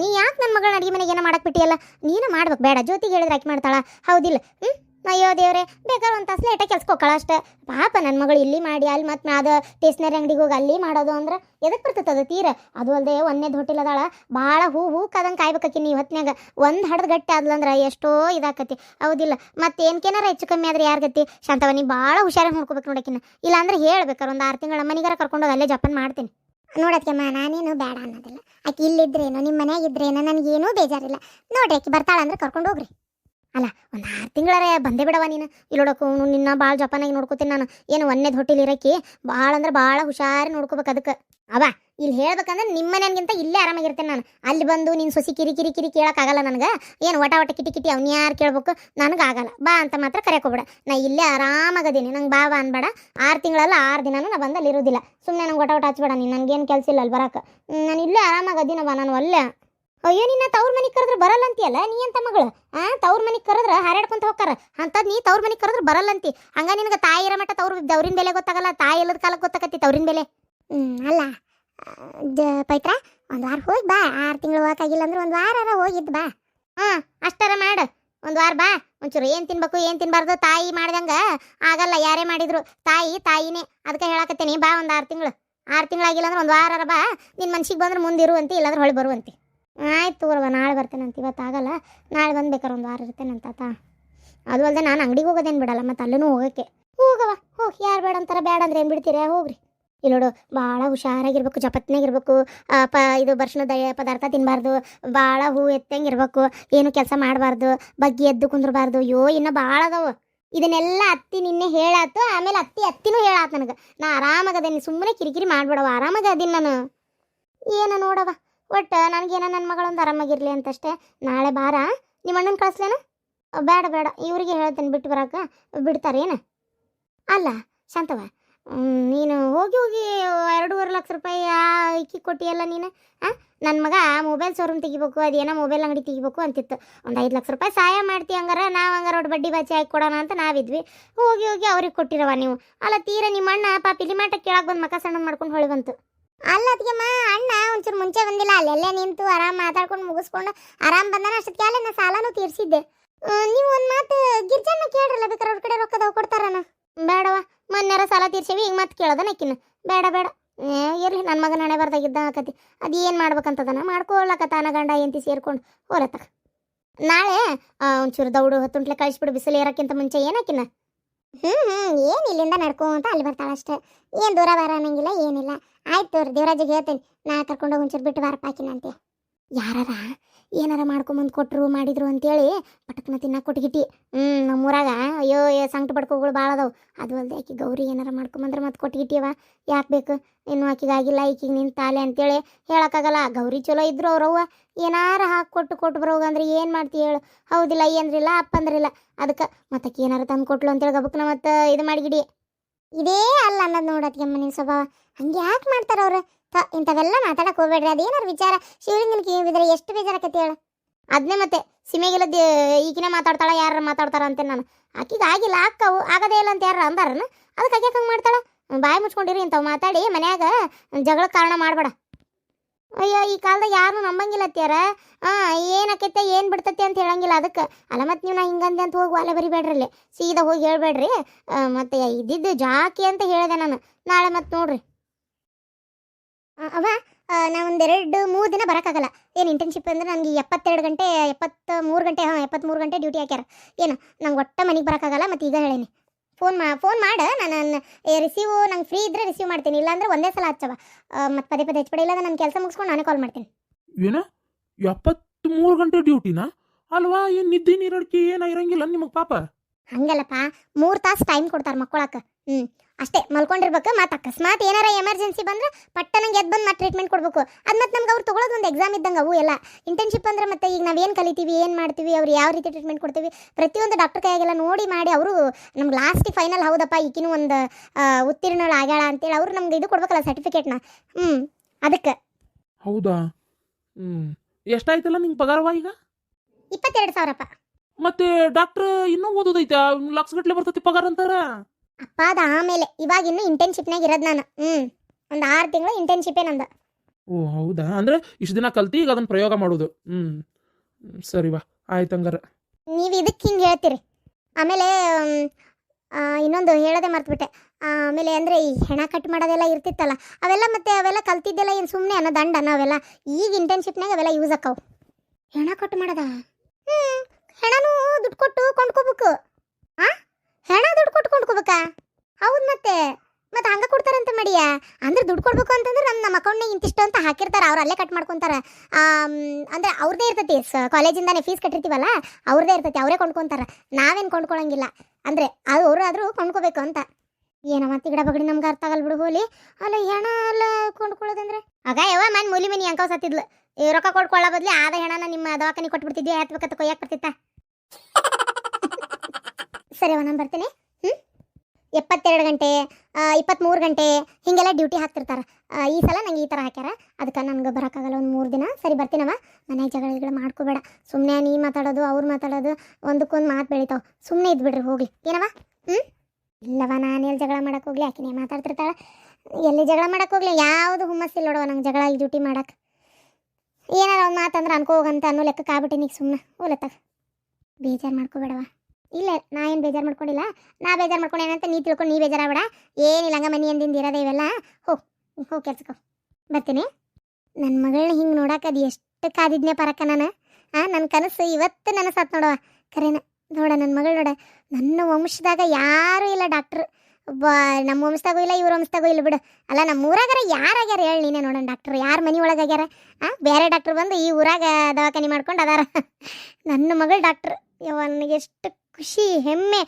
ನೀ ಯಾಕೆ ನನ್ನ ಮಗಳ ಅಡಿಗೆ ಮನೆಗೆ ಏನೋ ಮಾಡಕ್ಬಿಟ್ಟಿಯಲ್ಲ ನೀನು ಮಾಡ್ಬೇಕು, ಬೇಡ. ಜ್ಯೋತಿಗೆ ಹೇಳಿದ್ರೆ ಆಕೆ ಮಾಡ್ತಾಳ. ಹೌದಿಲ್ಲ ಹ್ಞೂ ಅಯ್ಯೋ ದೇವ್ರೆ ಬೇಕಾದ್ರೆ ಒಂದು ತಾಸು ಲೇಟಾಗಿ ಪಾಪ ನನ್ನ ಮಗಳು ಇಲ್ಲಿ ಮಾಡಿ, ಅಲ್ಲಿ ಮತ್ತೆ ಅದು ಟೇಸ್ನರಿ ಅಂಗಡಿಗೆ ಹೋಗಿ ಅಲ್ಲಿ ಮಾಡೋದು ಅಂದ್ರೆ ಎದಕ್ಕೆ ಬರ್ತೈತೆ ಅದು ತೀರ? ಅದು ಅಲ್ಲದೆ ಒಂದೇ ಹೋಟೆಲ್ ಭಾಳ ಹೂ ಹೂ ಕದಂಗೆ ಕಾಯ್ಬೇಕಿ ನೀವು ಹೊತ್ನ್ಯಾಗ. ಒಂದು ಹಡ್ದು ಗಟ್ಟಿ ಆದ್ಲಂದ್ರೆ ಎಷ್ಟೋ ಇದಾಕತಿ. ಹೌದಿಲ್ಲ, ಮತ್ತೆ ಏನ್ಕೇನಾರ ಹೆಚ್ಚು ಕಮ್ಮಿ ಆದ್ರೆ ಯಾರ್ ಗತಿ? ಶಾಂತವ ಭಾಳ ಹುಷಾರಾಗಿ ನೋಡ್ಕೋಬೇಕು ನೋಡಕಿನ ಇಲ್ಲ ಅಂದ್ರೆ ಹೇಳ್ಬೇಕಾರೆ ಒಂದು ಆರು ತಿಂಗಳ ಮನೆಗಾರ ಕರ್ಕೊಂಡೋಗಿ ಅಲ್ಲೇ ಜಪನ್ ಮಾಡ್ತೀನಿ. ನೋಡತ್ಕೆಮ್ಮ ನಾನೇನು ಬೇಡ ಅನ್ನೋದಿಲ್ಲ. ಆಕೆ ಇಲ್ಲಿದ್ರೇನು ನಿಮ್ಮ ಮನ್ಯಾಗ ಇದ್ರೇನು, ನನಗೇನೂ ಬೇಜಾರಿಲ್ಲ. ನೋಡ್ರಿ ಆಕೆ ಬರ್ತಾಳೆ ಅಂದ್ರೆ ಕರ್ಕೊಂಡು ಹೋಗ್ರಿ. ಅಲ್ಲ, ಒಂದು ಆರು ತಿಂಗಳರೇ ಬಂದೇ ಬಿಡವ ನೀನು. ಇಲ್ಲೋಡಕು ನಿನ್ನ ಭಾಳ ಜಪಾನಾಗಿ ನೋಡ್ಕೋತೀನಿ ನಾನು. ಏನು ಒಂದೇದು ಹೋಟೆಲ್ ಇರಕ್ಕೆ ಭಾಳ ಅಂದ್ರೆ ಭಾಳ ಹುಷಾರಿ ನೋಡ್ಕೋಬೇಕು ಅದಕ್ಕೆ ಅವ ಇಲ್ಲಿ ಹೇಳ್ಬೇಕಂದ್ರೆ ನಿಮ್ಮ ಮನೆಗಿಂತ ಇಲ್ಲೇ ಆರಾಮಾಗಿರ್ತೇನೆ ನಾನು. ಅಲ್ಲಿ ಬಂದು ನೀನು ಸೊಸಿ ಕಿರಿ ಕಿರಿ ಕಿರಿ ಕೇಳೋಕ್ಕಾಗಲ್ಲ ನನಗೆ. ಏನು ಒಟ ಒಟ ಕಿಟಿ ಕಿಟಿ ಅವ್ನು ಯಾರು ಕೇಳ್ಬೇಕು? ನನಗೆ ಆಗಲ್ಲ. ಬಾ ಅಂತ ಮಾತ್ರ ಕರೆಯೋಕೋಬೇಡ ನಾ ಇಲ್ಲೇ ಆರಾಮಾಗದೀನಿ. ನಂಗೆ ಬಾ ಬಾ ಅನ್ಬೇಡ. ಆರು ತಿಂಗಳಲ್ಲ ಆರು ದಿನನೂ ನಾ ಬಂದಲ್ಲಿ ಇರೋದಿಲ್ಲ ಸುಮ್ಮನೆ ನಂಗೆ ಒಟ ಒಟ ಹಚ್ಬೇಡ ನೀನು. ನನಗೇನು ಕೆಲಸ ಇಲ್ಲ ಅಲ್ಲಿ ಬರಕ್ಕೆ ನಾನು ಇಲ್ಲೇ ಆರಾಮಾಗದೀನವ ನಾನು ಒಲ್ಲೆ ಅಯ್ಯೋ, ನಿನ್ನ ತವ್ರ ಮನೆಗೆ ಕರೆದ್ರೆ ಬರಲ್ಲ ಅಂತೀಯಲ್ಲ ನೀ ಅಂತ ಮಗಳು? ಆ, ತವ್ರ ಮನೆಗೆ ಕರೆದ್ರೆ ಹಾರಾಡ್ಕೊಂತ ಹೋಗ್ತಾರ. ಅಂತದ್ ನೀ ತವ್ರ ಮನೆಗೆ ಕರೆದ್ರೆ ಬರಲ್ಲ ಅಂತಿ ಹಂಗ ನಿನಗೆ ತಾಯಿ ಇರೋ ಮಟ್ಟ ತವ್ರ ದವ್ರಿನ ಬೆಲೆ ಗೊತ್ತಾಗಲ್ಲ? ತಾಯಿ ಇಲ್ಲದ ಕಾಲಕ್ಕೆ ಗೊತ್ತಾಗತ್ತಿ ತವ್ರಿನ ಬೆಲೆ? ಅಲ್ಲ ಪೈತ್ರ, ಒಂದ್ ವಾರ ಹೋಗಿ ಬಾ. ಆರು ತಿಂಗಳು ಹೋಗಕ್ಕಾಗಿಲ್ಲ ಅಂದ್ರೆ ಒಂದು ವಾರ ಹೋಗಿದ್ದು ಬಾ. ಹಾಂ, ಅಷ್ಟರ ಮಾಡು. ಒಂದು ವಾರ ಬಾ. ಒಂಚೂರು ಏನು ತಿನ್ಬೇಕು, ಏನು ತಿನ್ಬಾರ್ದು, ತಾಯಿ ಮಾಡ್ದಂಗ ಆಗಲ್ಲ. ಯಾರೇ ಮಾಡಿದ್ರು, ತಾಯಿ, ತಾಯಿನೇ. ಅದಕ್ಕೆ ಹೇಳಕತ್ತೇನಿ. ಬಾ ಒಂದು ಆರು ತಿಂಗಳು. ಆರು ತಿಂಗಳಾಗಿಲ್ಲ ಅಂದ್ರೆ ಒಂದು ವಾರ ಬಾ. ನಿನ್ನ ಮನ್ಸಿಗೆ ಬಂದ್ರೆ ಮುಂದೆ ಇರುವಂತೆ ಇಲ್ಲಾಂದ್ರೆ ಹೊಳಿ ಬರುವಂತೆ. ಆಯ್ತು ತಗೋರ್ವ ನಾಳೆ ಬರ್ತೇನಂತ ಇವತ್ತು ಆಗಲ್ಲ. ನಾಳೆ ಬಂದ್ಬೇಕಾರೆ ಒಂದು ವಾರ ಇರ್ತೇನಂತ ಅಂತಾತ ಅದು ಅಲ್ಲದೆ ನಾನು ಅಂಗಡಿಗೆ ಹೋಗೋದೇನು ಬಿಡಲ್ಲ, ಮತ್ತು ಅಲ್ಲೂ ಹೋಗೋಕ್ಕೆ. ಹೋಗವ ಹೋಗಿ, ಯಾರು ಬೇಡ ಅಂತಾರ, ಬೇಡ ಅಂದ್ರೆ ಏನು ಬಿಡ್ತೀರಾ? ಹೋಗ್ರಿ. ಇಲ್ಲಿ ನೋಡು ಭಾಳ ಹುಷಾರಾಗಿರ್ಬೇಕು ಜಪತ್ನಾಗಿರ್ಬೇಕು ಪ, ಇದು ಬರ್ಷಣದ ಪದಾರ್ಥ ತಿನ್ನಬಾರ್ದು ಭಾಳ ಹೂ ಎತ್ತಂಗಿರ್ಬೇಕು, ಏನು ಕೆಲಸ ಮಾಡಬಾರ್ದು, ಬಗ್ಗಿ ಎದ್ದು ಕುಂದ್ರಬಾರ್ದು. ಅಯ್ಯೋ, ಇನ್ನೂ ಭಾಳ ಅದಾವು. ಇದನ್ನೆಲ್ಲ ಅತ್ತಿ ನಿನ್ನೆ ಹೇಳಾತು, ಆಮೇಲೆ ಅತ್ತಿ ಅತ್ತಿನೂ ಹೇಳಾತು ನನಗೆ. ನಾ ಆರಾಮಾಗದೇನಿ ಸುಮ್ಮನೆ ಕಿರಿಕಿರಿ ಮಾಡ್ಬೇಡವ ಆರಾಮಾಗ ಅದೀನಿ ನಾನು. ಏನು ನೋಡವ ಒಟ್ಟು ನನಗೇನ ನನ್ನ ಮಗಳೊಂದು ಆರಾಮಾಗಿರಲಿ ಅಂತಷ್ಟೇ. ನಾಳೆ ಬಾರ. ನಿಮ್ಮ ಅಣ್ಣನ ಕಳಿಸ್ಲೇನ? ಬೇಡ ಬೇಡ. ಇವರಿಗೆ ಹೇಳ್ತೇನೆ ಬಿಟ್ಟು ಬರಾಕ. ಬಿಡ್ತಾರೇನು ಅಲ್ಲ ಶಾಂತವ ನೀನು ಹೋಗಿ ಹೋಗಿ ಎರಡೂವರೆ ಲಕ್ಷ ರೂಪಾಯಿ ಇಕ್ಕಿ ಕೊಟ್ಟಿಯಲ್ಲ ನೀನು? ಹಾಂ ನನ್ನ ಮಗ ಮೊಬೈಲ್ ಶೋರೂಮ್ ತೆಗಿಬೇಕು, ಅದೇನೋ ಮೊಬೈಲ್ ಅಂಗಡಿ ತೆಗಿಬೇಕು ಅಂತಿತ್ತು. ಒಂದು ಐದು ಲಕ್ಷ ರೂಪಾಯಿ ಸಹಾಯ ಮಾಡ್ತಿ ಹಂಗಾರ, ನಾವು ಹಂಗಾರ ಒಟ್ಟು ಬಡ್ಡಿ ಬಾಚಿ ಹಾಕಿ ಕೊಡೋಣ ಅಂತ ನಾವಿದ್ವಿ. ಹೋಗಿ ಹೋಗಿ ಅವ್ರಿಗೆ ಕೊಟ್ಟಿರವ ನೀವು. ಅಲ್ಲ ತೀರ ನಿಮ್ಮ ಅಣ್ಣ ಪಾಪ ಇಲಿಮಾಟ ಕೇಳಕ್ಕೆ ಬಂದು ಮಕ ಸಣ್ಣ ಮಾಡ್ಕೊಂಡು ಹೊಳಿ ಬಂತು. ಅಲ್ಲ ಅಣ್ಣ ಒಂಚೂರು ಮುಂಚೆ ಬಂದಿಲ್ಲ, ಅಲ್ಲೆಲ್ಲೇ ನಿಂತು ಆರಾಮ್ ಮಾತಾಡ್ಕೊಂಡು ಮುಗಿಸ್ಕೊಂಡು ಆರಾಮ್ ಬಂದಾನ ಅಷ್ಟೊತ್ತಿಗೆ, ಅಲ್ಲೇ ನಾ ಸಾಲನೂ ತೀರ್ಸಿದ್ದೆ. ನೀವು ಒಂದು ಮಾತು ಗಿರ್ಜನ್ನ ಕೇಳ್ರಲ್ಲ ಬೇಕಾದ್ರೆ ಅವ್ರ ಕಡೆ ರೊಕ್ಕದ ಕೊಡ್ತಾರನ? ಬೇಡವ, ಮೊನ್ನೆರ ಸಾಲ ತೀರ್ಸೇವಿ, ಈಗ ಮತ್ತೆ ಕೇಳೋದನ ಅಕ್ಕಿನ ಬೇಡ ಬೇಡ. ಇರ್ಲಿ ನನ್ನ ಮಗನ ಹಣೆ ಬರ್ದಾಗಿದ್ದ ಆಕತಿ. ಅದು ಏನು ಮಾಡ್ಬೇಕಂತದನ? ಮಾಡ್ಕೊಳಕತ್ತಾನ ಗಂಡ ಎಂತಿ ಸೇರ್ಕೊಂಡು ಹೋರತ್ತ ನಾಳೆ ಒಂಚೂರು ದೌಡು ಹತ್ತುಂಟ್ಲೆ ಕಳಿಸ್ಬಿಡು, ಬಿಸಿಲು ಏರಕ್ಕಿಂತ ಮುಂಚೆ ಏನಾಕಿನ ಹ್ಞೂ ಹ್ಞೂ ಏನು ಇಲ್ಲಿಂದ ನಡ್ಕೊಂತ ಅಲ್ಲಿ ಬರ್ತಾಳೆ ಅಷ್ಟೇ. ಏನು ದೂರ ಬರ ಅನ್ನಂಗಿಲ್ಲ, ಏನಿಲ್ಲ. ಆಯ್ತು ದೇವರಾಜಿಗೆ ಹೇಳ್ತೀನಿ. ನಾ ಕರ್ಕೊಂಡು ಒಂಚೂರು ಬಿಟ್ಟು ಬಾರಪ್ಪಾಕಿನಂತೆ ಯಾರಾರ ಏನಾರ ಮಾಡ್ಕೊಂಬಂದು ಕೊಟ್ರು ಮಾಡಿದ್ರು ಅಂತೇಳಿ ಪಟಕ್ನ ತಿನ್ನಕ್ಕೆ ಕೊಟ್ಗಿಟ್ಟಿ. ಹ್ಞೂ ನಮ್ಮೂರಾಗ ಅಯ್ಯೋ, ಏ, ಸಂಕಟ ಪಡ್ಕೋಗಳು ಭಾಳ ಅದಾವು. ಅದು ಅಲ್ಲದೆ ಆಕೆ ಗೌರಿ ಏನಾರ ಮಾಡ್ಕೊಂಬಂದ್ರೆ ಮತ್ತೆ ಕೊಟ್ಗಿಟ್ಟಿವ. ಯಾಕೆ ಬೇಕು? ಇನ್ನು ಆಕಿಗಾಗಿಲ್ಲ ಈಕಿಗೆ ನಿನ್ನ ತಾಲೆ ಅಂತೇಳಿ ಹೇಳೋಕ್ಕಾಗಲ್ಲ. ಗೌರಿ ಚಲೋ ಇದ್ರು ಅವ್ರವ್ವ. ಏನಾರ ಹಾಕಿ ಕೊಟ್ಟು ಕೊಟ್ಟು ಬರೋಗ ಅಂದ್ರೆ ಏನು ಮಾಡ್ತೀವಿ ಹೇಳು. ಹೌದಿಲ್ಲ, ಏನ್ರಿಲ್ಲ, ಅಪ್ಪಂದ್ರಿಲ್ಲ. ಅದಕ್ಕೆ ಮತ್ತೆ ಆಕಿ ಏನಾರ ತಂದು ಕೊಟ್ಲು ಅಂತೇಳಿ ಗಬಕ್ನ ಮತ್ತೆ ಇದು ಮಾಡಿಗಿಡಿ. ಇದೇ ಅಲ್ಲ ಅನ್ನೋದು ನೋಡತ್ಗೆ ನಿನ್ನ ಸ್ವಭಾವ. ಹಂಗೆ ಯಾಕೆ ಮಾಡ್ತಾರೆ ಅವ್ರು? ಇಂಥವೆಲ್ಲ ಮಾತಾಡಕ್ಕೆ ಹೋಗ್ಬೇಡ್ರಿ. ಅದೇನಾರು ವಿಚಾರ, ಶಿವಲಿಂಗನ ಕಿವಿದ್ರೆ ಎಷ್ಟು ಬೇಜಾರಾಕತಿ ಹೇಳ. ಅದನ್ನೇ ಮತ್ತೆ ಸಿಮೆಗಿಲ್ಲದ ಈಗಿನ ಮಾತಾಡ್ತಾಳ ಯಾರು ಮಾತಾಡ್ತಾರ ಅಂತ ನಾನು. ಆಕಿಗೆ ಆಗಿಲ್ಲ ಅಕ್ಕವು ಆಗದೇ ಇಲ್ಲ ಅಂತ ಯಾರು ಅಂದಾರನ? ಅದಕ್ಕೆ ಆಕೆ ಹಂಗೆ ಮಾಡ್ತಾಳ? ಬಾಯಿ ಮುಚ್ಕೊಂಡಿರಿ ಇಂಥವು ಮಾತಾಡಿ, ಮನ್ಯಾಗ ಜಗಳ ಕಾರಣ ಮಾಡಬೇಡ. ಅಯ್ಯೋ, ಈ ಕಾಲದಾಗ ಯಾರು ನಂಬಂಗಿಲ್ಲ ಅತ್ಯಾರ ಹಾಂ ಏನಾಕೈತೆ, ಏನು ಬಿಡ್ತೈತೆ ಅಂತ ಹೇಳಂಗಿಲ್ಲ ಅದಕ್ಕೆ. ಅಲ್ಲ, ಮತ್ತೆ ನೀವು ನಾ ಹಿಂಗಂದೆ ಅಂತ ಹೋಗಿ ಒಲೆ ಬರಿಬೇಡ್ರಲ್ಲಿ ಸೀದಾ ಹೋಗಿ ಹೇಳ್ಬೇಡ್ರಿ. ಮತ್ತು ಇದ್ದಿದ್ದು ಜಾಕಿ ಅಂತ ಹೇಳಿದೆ ನಾನು. ನಾಳೆ ಮತ್ತೆ ನೋಡ್ರಿ. ಅವ ನಾ ಒಂದೆರಡು ಮೂರು ದಿನ ಬರೋಕ್ಕಾಗಲ್ಲ. ಏನು ಇಂಟರ್ನ್ಶಿಪ್ ಅಂದ್ರೆ ನನಗೆ ಎಪ್ಪತ್ತೆರಡು ಗಂಟೆ ಎಪ್ಪತ್ತ ಮೂರು ಗಂಟೆ ಹಾಂ ಎಪ್ಪತ್ತ್ಮೂರು ಗಂಟೆ ಡ್ಯೂಟಿ ಹಾಕ್ಯಾರ. ಏನು ನಂಗೆ ಒಟ್ಟ ಮನೆಗೆ ಬರೋಕ್ಕಾಗಲ್ಲ ಮತ್ತು ಈಗ ಹೇಳೀನಿ. ಫೋನ್ ಮಾ ಫೋನ್ ಮಾಡು ನಾನು ರಿಸೀವ್ ನಂಗೆ ಫ್ರೀ ಇದ್ದರೆ ರಿಸೀವ್ ಮಾಡ್ತೀನಿ. ಇಲ್ಲಾಂದ್ರೆ ಒಂದೇ ಸಲ ಹಚ್ಚವ. ಮತ್ತು ಪದೇ ಪದೇ ಹಚ್ಬೇಡಿ ಇಲ್ಲ ನನ್ನ ಕೆಲಸ ಮುಗಿಸ್ಕೊಂಡು ನಾನೇ ಕಾಲ್ ಮಾಡ್ತೀನಿ. ಏನ? ಎಪ್ಪತ್ತ್ಮೂರು ಗಂಟೆ ಡ್ಯೂಟಿನಾ ಅಲ್ವಾ ಏನು ನಿದ್ದೆ ನೀರಡಿಕೆ ಏನ ಇರಂಗಿಲ್ಲ ನಿಮಗೆ ಪಾಪ? ಹಂಗಲ್ಲಪ್ಪ ಮೂರು ತಾಸು ಟೈಮ್ ಕೊಡ್ತಾರೆ ಮಕ್ಕಳಕ್ಕೆ ಹ್ಞೂ ಅಷ್ಟೇ ಮಲ್ಕೊಂಡಿರ್ಬೇಕು. ಮತ್ತು ಅಕಸ್ಮಾತ್ ಏನಾರ ಎಮರ್ಜೆನ್ಸಿ ಬಂದ್ರೆ ಪಟ್ಟನಂಗೆ ಎದ್ದು ಬಂದು ಮತ್ತೆ ಟ್ರೀಟ್ಮೆಂಟ್ ಕೊಡಬೇಕು. ಅದು ಮತ್ತು ನಮ್ಗೆ ಅವ್ರು ತೊಗೊಳೋದು ಒಂದು ಎಕ್ಸಾಮ್ ಇದ್ದಂಗೆ ಅವು ಎಲ್ಲ. ಇಂಟರ್ನ್ಶಿಪ್ ಅಂದ್ರೆ ಮತ್ತೆ ಈಗ ನಾವು ಏನು ಕಲಿತೀವಿ ಏನು ಮಾಡ್ತೀವಿ ಅವ್ರು ಯಾವ ರೀತಿ ಟ್ರೀಟ್ಮೆಂಟ್ ಕೊಡ್ತೀವಿ ಪ್ರತಿಯೊಂದು ಡಾಕ್ಟರ್ ಕೈಯಾಗೆಲ್ಲ ನೋಡಿ ಮಾಡಿ ಅವರು ನಮ್ಗೆ ಲಾಸ್ಟಿಗೆ ಫೈನಲ್ ಹೌದಪ್ಪ ಈಗಿನೂ ಒಂದು ಉತ್ತೀರ್ಣಳು ಆಗ್ಯಾಳ ಅಂತೇಳಿ ಅವರು ನಮ್ಗೆ ಇದು ಕೊಡ್ಬೇಕಲ್ಲ ಸರ್ಟಿಫಿಕೇಟ್ನ ಹ್ಞೂ ಅದಕ್ಕೆ. ಹೌದಾ? ಹ್ಞೂ ಎಷ್ಟಾಯ್ತಲ್ಲ ನಿಂಗೆ ಪಗಾರವ ಈಗ? ಇಪ್ಪತ್ತೆರಡು ಸಾವಿರಪ್ಪ. ಮತ್ತೆ ಡಾಕ್ಟ್ರ್ ಇನ್ನೂ ಓದೋದೈತೆ? ಲಕ್ಷ ಗಟ್ಲೆ ಬರ್ತೈತಿ ಪಗಾರ ಅಂತಾರ? ಅಪ್ಪ ಅದು ಆಮೇಲೆ ಇವಾಗ ಇನ್ನು ಇಂಟರ್ನ್ಶಿಪ್ನಾಗ ಇರೋದು ನಾನು. ಹ್ಞೂ ಒಂದು ಆರು ತಿಂಗಳು ಇಂಟರ್ನ್ಶಿಪ್ ನಂದು. ಓ ಹೌದಾ? ಅಂದ್ರೆ ಇಷ್ಟು ದಿನ ಕಲ್ತಿ ಈಗ ಅದನ್ನ ಪ್ರಯೋಗ ಮಾಡೋದು. ಹ್ಮ್ ಸರಿ ವಾ ಆಯ್ತು ಹಂಗಾರ. ನೀವು ಇದಕ್ಕೆ ಹಿಂಗೆ ಹೇಳ್ತೀರಿ? ಆಮೇಲೆ ಮ್, ಆ, ಇನ್ನೊಂದು ಹೇಳೋದೇ ಮರ್ತ್ಬಿಟ್ಟೆ. ಆಮೇಲೆ ಅಂದರೆ ಈ ಹೆಣ ಕಟ್ ಮಾಡೋದೆಲ್ಲ ಇರ್ತಿತ್ತಲ್ಲ ಅವೆಲ್ಲ ಮತ್ತೆ ಅವೆಲ್ಲ ಕಲ್ತಿದ್ದೆಲ್ಲ ಏನು ಸುಮ್ಮನೆ ಅನ್ನೋ ದಂಡ ನಾವೆಲ್ಲ. ಈಗ ಇಂಟರ್ನ್ಶಿಪ್ನಾಗ ಅವೆಲ್ಲ ಯೂಸ್ ಆಕಾವು ಹೆಣ ಕಟ್ ಮಾಡೋದ? ಹ್ಞೂ ಹೆಣನೂ ದುಡ್ಡು ಕೊಟ್ಟು ಕೊಂಡ್ಕೋಬೇಕು. ಆ? ಹೆಣ ದುಡ್ಡು ಕೊಟ್ಟು ಕೊಂಡ್ಕೋಬೇಕಾ ಹೌದು ಮತ್ತೆ. ಮತ್ತೆ ಹಂಗೆ ಕೊಡ್ತಾರಂತ ಮಾಡಿಯಾ? ಅಂದ್ರೆ ದುಡ್ಡು ಕೊಡ್ಬೇಕು ಅಂತಂದ್ರೆ ನಮ್ಮ ನಮ್ಮ ಅಕೌಂಟ್ನಾಗ ಇಂತಿಷ್ಟು ಅಂತ ಹಾಕಿರ್ತಾರೆ. ಅವ್ರು ಅಲ್ಲೇ ಕಟ್ ಮಾಡ್ಕೊತಾರೆ. ಅಂದ್ರೆ ಅವ್ರದೇ ಇರ್ತೈತಿ. ಕಾಲೇಜಿಂದಾನೆ ಫೀಸ್ ಕಟ್ಟಿರ್ತೀವಲ್ಲ, ಅವ್ರದೇ ಇರ್ತೈತಿ. ಅವರೇ ಕೊಂಡ್ಕೊಂತಾರ. ನಾವೇನು ಕೊಂಡ್ಕೊಳಂಗಿಲ್ಲ. ಅಂದ್ರೆ ಅದು ಅವರು ಆದರೂ ಕೊಂಡ್ಕೋಬೇಕು ಅಂತ. ಏನೋ ಮತ್ತೆ ಗಿಡ ಬಗಡಿ ನಮ್ಗೆ ಅರ್ಥ ಆಗಲ್ಲ ಬಿಡು ಹೋಲಿ. ಅಲ್ಲ ಹೆಣ ಅಲ್ಲ ಕೊಂಡ್ಕೊಳ್ಳೋದಂದ್ರೆ? ಆಗ ಯಾವ ಮನ್ ಮೂಲಿ ಮನಿ ಅಂಕವ್ ಸತ್ತಿದ್ಲು. ರೊಕ್ಕ ಕೊಡ್ಕೊಳ್ಳೋ ಬದ್ಲಿ ಆದ ಹೆಣನ ನಿಮ್ಮ ದವಾಖಾನೆ ಕೊಟ್ಬಿಡ್ತಿದ್ವಿ ಎತ್ಬೇಕತ್ತ ಕೊಯ್ಯಕ್ಕೆ ಬರ್ತಿತ್ತ? ಸರಿ ಅವ, ನಾನು ಬರ್ತೀನಿ. ಹ್ಞೂ ಎಪ್ಪತ್ತೆರಡು ಗಂಟೆ ಇಪ್ಪತ್ತ್ಮೂರು ಗಂಟೆ, ಹೀಗೆಲ್ಲ ಡ್ಯೂಟಿ ಹಾಕ್ತಿರ್ತಾರೆ. ಈ ಸಲ ನಂಗೆ ಈ ಥರ ಹಾಕ್ಯಾರ. ಅದಕ್ಕೆ ನನಗೆ ಬರೋಕ್ಕಾಗಲ್ಲ ಒಂದು ಮೂರು ದಿನ. ಸರಿ ಬರ್ತೀನವ ಮನೆಗೆ ಜಗಳ ಗಿಗಳ ಮಾಡ್ಕೋಬೇಡ. ಸುಮ್ಮನೆ ನೀ ಮಾತಾಡೋದು, ಅವ್ರು ಮಾತಾಡೋದು, ಒಂದಕ್ಕೊಂದು ಮಾತು ಬೆಳಿತಾವ. ಸುಮ್ಮನೆ ಇದ್ಬಿಡ್ರಿ ಹೋಗ್ಲಿ. ಏನವ? ಹ್ಞೂ ಇಲ್ಲವ, ನಾನು ಎಲ್ಲಿ ಜಗಳ ಮಾಡಕ್ಕೆ ಹೋಗ್ಲಿ? ಆಕಿನೇ ಮಾತಾಡ್ತಿರ್ತಾಳೆ. ಎಲ್ಲಿ ಜಗಳ ಮಾಡಕ್ಕೆ ಹೋಗ್ಲಿ? ಯಾವುದು ಹುಮ್ಮಸ್ಸಿಲ್ಲ ನೋಡವ ನಂಗೆ ಜಗಳ ಡ್ಯೂಟಿ ಮಾಡಕ್ಕೆ ಏನಾರ ಒಂದು ಮಾತಂದ್ರೆ ಅನ್ಕೋ ಹೋಗಂತ ಅನ್ನೋ ಲೆಕ್ಕಕ್ಕೆ ಆಗ್ಬಿಟ್ಟಿನಿ ಸುಮ್ಮನೆ ಓಲತ್ತಾಗ ಬೇಜಾರು ಮಾಡ್ಕೋಬೇಡವ. ಇಲ್ಲ, ನಾ ಏನು ಬೇಜಾರು ಮಾಡ್ಕೊಂಡಿಲ್ಲ? ನಾ ಬೇಜಾರು ಮಾಡ್ಕೊಂಡೇನಂತ ನೀ ತಿಳ್ಕೊಂಡು ನೀ ಬೇಜಾರಾಗಬೇಡ. ಏನಿಲ್ಲ ಹಂಗ ಮನೆ ಅಂದಿಂದ ಇರೋದೇ ಇವೆಲ್ಲ. ಹೋ ಹೋ, ಕೆಲ್ಸಕ್ಕೆ ಬರ್ತೀನಿ. ನನ್ನ ಮಗಳನ್ನ ಹಿಂಗೆ ನೋಡಕ್ಕೆ ಅದು ಎಷ್ಟು ಕಾದಿದ್ನೆ ಪರಕ್ಕ ನಾನು. ಹಾಂ ನನ್ನ ಕನಸು ಇವತ್ತು ನನ್ನ ಸತ್ ನೋಡವ ಕರೆನ, ನೋಡ ನನ್ನ ಮಗಳು ನೋಡ. ನನ್ನ ವಂಶದಾಗ ಯಾರೂ ಇಲ್ಲ ಡಾಕ್ಟ್ರು. ಒಬ್ಬ ನಮ್ಮ ವಂಶದಾಗೂ ಇಲ್ಲ, ಇವ್ರ ವಂಶದಾಗೂ ಇಲ್ಲ ಬಿಡು. ಅಲ್ಲ, ನಮ್ಮ ಊರಾಗಾರ ಯಾರಾಗ್ಯಾರ ಹೇಳಿ ನೀನೇ ನೋಡೋಣ ಡಾಕ್ಟ್ರು. ಯಾರು ಮನೆ ಒಳಗಾಗ್ಯಾರ? ಹಾಂ ಬೇರೆ ಡಾಕ್ಟ್ರು ಬಂದು ಈ ಊರಾಗ ದವಾಖಾನೆ ಮಾಡ್ಕೊಂಡು ಅದಾರ. ನನ್ನ ಮಗಳು ಡಾಕ್ಟ್ರು. ಯವ ನನಗೆ ಎಷ್ಟು ಖುಷಿ, ಹೆಮ್ಮೆ.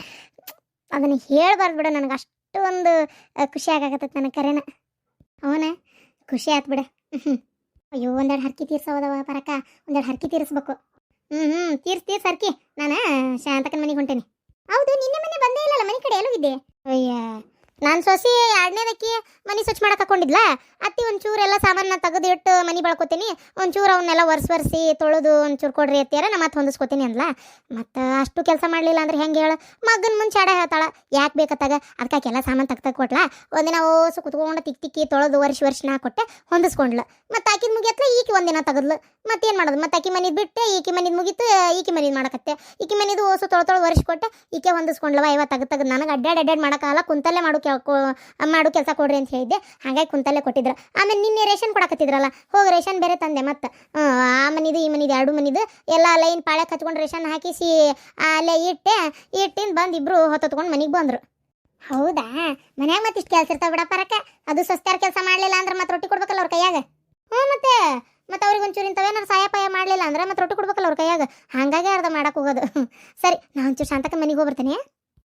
ಅದನ್ನು ಹೇಳ್ಬಾರ್ದು ಬಿಡು, ನನಗೆ ಅಷ್ಟು ಒಂದು ಖುಷಿ ಆಗಾಕತ್ತೈತೆ ನನ್ನ ಕರೆನ. ಅವನ, ಖುಷಿ ಆಯ್ತು ಬಿಡ. ಅಯ್ಯೋ, ಒಂದೆರಡು ಹರ್ಕಿ ತೀರ್ಸೋದವ ಬರಕ ಒಂದೆರಡು ಹರ್ಕಿ ತೀರಿಸ್ಬೇಕು. ಹ್ಞೂ ಹ್ಞೂ ತೀರ್ಸಿ, ತೀರ್ಸ್ ಹರ್ಕಿ. ನಾನು ಶಾಂತಕನ ಮನೆಗೆ ಹೊಂಟೇನಿ. ಹೌದು, ನಿನ್ನೆ ಮನೆ ಬಂದೇ ಇಲ್ಲಲ್ಲ, ಮನೆ ಕಡೆ ಎಲ್ಲೋಗಿದ್ದೆ ಅಯ್ಯ. ನಾನು ಸೊಸಿ ಎರಡನೇದಕ್ಕಿ ಮನೆ ಸ್ವಚ್ಛ ಮಾಡಕ್ಕೆ ಹಾಕೊಂಡಿದ್ಲ? ಅತ್ತಿ ಒಂಚೂರು ಎಲ್ಲ ಸಾಮಾನ ತೆಗೆದು ಇಟ್ಟು ಮನೆ ಬಳ್ಕೊತೀನಿ. ಒಂಚೂರು ಅವನ್ನೆಲ್ಲ ಒರ್ಸ್ ಒರೆಸಿ ತೊಳೆದು ಒಂಚೂರು ಕೊಡ್ರಿ ಅತ್ತಿಯಾರ, ನಾ ಮತ್ತೆ ಹೊಂದಿಸ್ಕೊತೀನಿ ಅಂದ್ಲ. ಮತ್ತು ಅಷ್ಟು ಕೆಲಸ ಮಾಡಲಿಲ್ಲ ಅಂದ್ರೆ ಹೆಂಗೆ ಹೇಳ? ಮಗನ ಮುಂಚೆ ಅಡ ಹೇಳ್ತಾಳ, ಯಾಕೆ ಬೇಕತ್ತಾಗ? ಅದಕ್ಕೆ ಎಲ್ಲ ಸಾಮಾನು ತೆಗ್ದು ಕೊಟ್ಲ? ಒಂದಿನ ಓಸು ಕುತ್ಕೊಂಡು ತಿಕ್ಕಿ ತಿಕ್ಕಿ ತೊಳೆದು ವರ್ಷ ವರ್ಷ ನಾ ಕೊಟ್ಟೆ, ಹೊಂದಿಸ್ಕೊಂಡ್ಲ. ಮತ್ತು ಆಕಿದ ಮುಗಿಯತ್ಲ ಈಕೆ ಒಂದಿನ ತೆಗದ್ಲು. ಮತ್ತೇನು ಮಾಡೋದು? ಮತ್ತೆ ಆಕಿ ಮನೇದು ಬಿಟ್ಟೆ, ಈಕೆ ಮನೇದು ಮುಗೀತು, ಈಕಿ ಮನೇದು ಮಾಡಕತ್ತೆ. ಈಕೆ ಮನಿದು ಓಸು ತೊಳೆ ತೊಳೆ ವರ್ಷ ಕೊಟ್ಟೆ, ಈಕೆ ಹೊಂದಿಸ್ಕೊಂಡ್ಲವ ಇವ ತೆಗ್ದು ತೆಗ್ದು, ನನಗೆ ಅಡ್ಡಾಡ್ ಅಡ್ಡಾಡ್ ಮಾಡೋಕ್ಕಾಗಲ್ಲ, ಕುಂತಲ್ಲೇ ಮಾಡು ಕೆಲ್ ಮಾಡು ಕೆಲಸ ಕೊಡ್ರಿ ಅಂತ ಹೇಳಿದ್ದೆ. ಹಾಗಾಗಿ ಕುಂತಲ್ಲೇ ಕೊಟ್ಟಿದ್ರು. ಆಮೇಲೆ ನಿನ್ನೆ ರೇಷನ್ ಕೊಡಕತ್ತಿದ್ರಲ್ಲ, ಹೋಗಿ ರೇಷನ್ ಬೇರೆ ತಂದೆ ಮತ್ತೆ. ಆ ಮನಿದು ಈ ಮನಿದು ಎರಡು ಮನಿದು, ಎಲ್ಲ ಲೈನ್ ಪಾಳೆ ಹಚ್ಕೊಂಡು ರೇಷನ್ ಹಾಕಿಸಿ ಅಲ್ಲೇ ಇಟ್ಟೆ, ಇಟ್ಟಿಂದ ಬಂದು ಇಬ್ರು ಹೊತ್ತೊತ್ಕೊಂಡು ಮನೆಗೆ ಬಂದರು. ಹೌದಾ? ಮನ್ಯಾಗ ಮತ್ತೆ ಇಷ್ಟು ಕೆಲಸ ಇರ್ತಾವ ಬಿಡಪ್ಪ ಪರಕ ಅದು ಸಸ್ತ್ಯಾರ ಕೆಲಸ ಮಾಡಲಿಲ್ಲ ಅಂದ್ರೆ ಮತ್ತೆ ರೊಟ್ಟಿ ಕೊಡ್ಬೇಕಲ್ಲ ಅವ್ರ ಕೈಯಾಗ. ಹ್ಞೂ ಮತ್ತೆ ಮತ್ತೆ ಅವ್ರಿಗೆ ಒಂಚೂರು ಇಂಥವೇನಾರು ಸಹಾಯ ಪಾಯ ಮಾಡಲಿಲ್ಲ ಅಂದ್ರೆ ಮತ್ತೆ ರೊಟ್ಟಿ ಕೊಡ್ಬೇಕಲ್ಲ ಅವ್ರ ಕೈಯಾಗ. ಹಾಗಾಗಿ ಅರ್ಧ ಮಾಡಕ್ ಹೋಗೋದು. ಸರಿ ನಾನು ಒಂಚೂರು ಶಾಂತಕ್ಕೆ ಮನೆಗೆ ಹೋಗಿ ಬರ್ತೀನಿ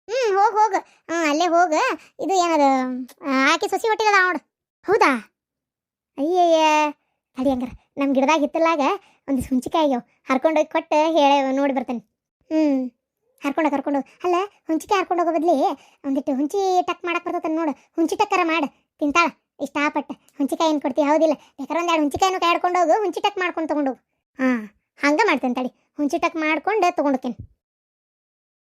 ಹ್ಞೂ ಹೋಗಿ, ಹೋಗು. ಹಾಂ ಅಲ್ಲೇ ಹೋಗು. ಇದು ಏನದು ಆಕೆ ಸಸಿ ಹೊಟ್ಟಿಗದ ನೋಡು. ಹೌದಾ? ಅಯ್ಯಯ್ಯ. ತಡಿ ಹಂಗಾರ ನಮ್ಮ ಗಿಡದಾಗ ಹಿತ್ತಲಾಗ ಒಂದು ಹುಂಚಿಕಾಯಿ ಆಗ್ಯಾವ. ಹರ್ಕೊಂಡೋಗಿ ಕೊಟ್ಟು ಹೇಳಿ, ನೋಡಿ ಬರ್ತೇನೆ. ಹ್ಞೂ ಹರ್ಕೊಂಡು ಕರ್ಕೊಂಡು ಅಲ್ಲ, ಹುಂಚಿಕಾಯಿ ಹರ್ಕೊಂಡು ಹೋಗೋ ಬದ್ಲಿ ಒಂದಿಟ್ಟು ಹುಂಚಿ ಟಕ್ ಮಾಡಕ್ ಬರ್ತದೆ ನೋಡು. ಹುಂಚಿ ಟಕ್ಕರ ಮಾಡು. ತಿಂತಾಳ. ಇಷ್ಟಪಟ್ಟು. ಹುಂಚಿಕಾಯಿ ಏನು ಕೊಡ್ತೀವಿ ಹೌದಿಲ್ಲ. ಬೇಕಾದ್ರೆ ಒಂದೆರಡು ಹುಂಚಿಕಾಯಿನೂ ಕಾಯ್ಡ್ಕೊಂಡು ಹೋಗು. ಹುಂಚಿ ಟಕ್ ಮಾಡ್ಕೊಂಡು ತಗೊಂಡು ಹೋಗು. ಹಾಂ, ಹಂಗೆ ಮಾಡ್ತೇನೆ ತಡಿ. ಹುಂಚಿ ಟಕ್ ಮಾಡ್ಕೊಂಡು ತೊಗೊಂಡೋಕೇನೆ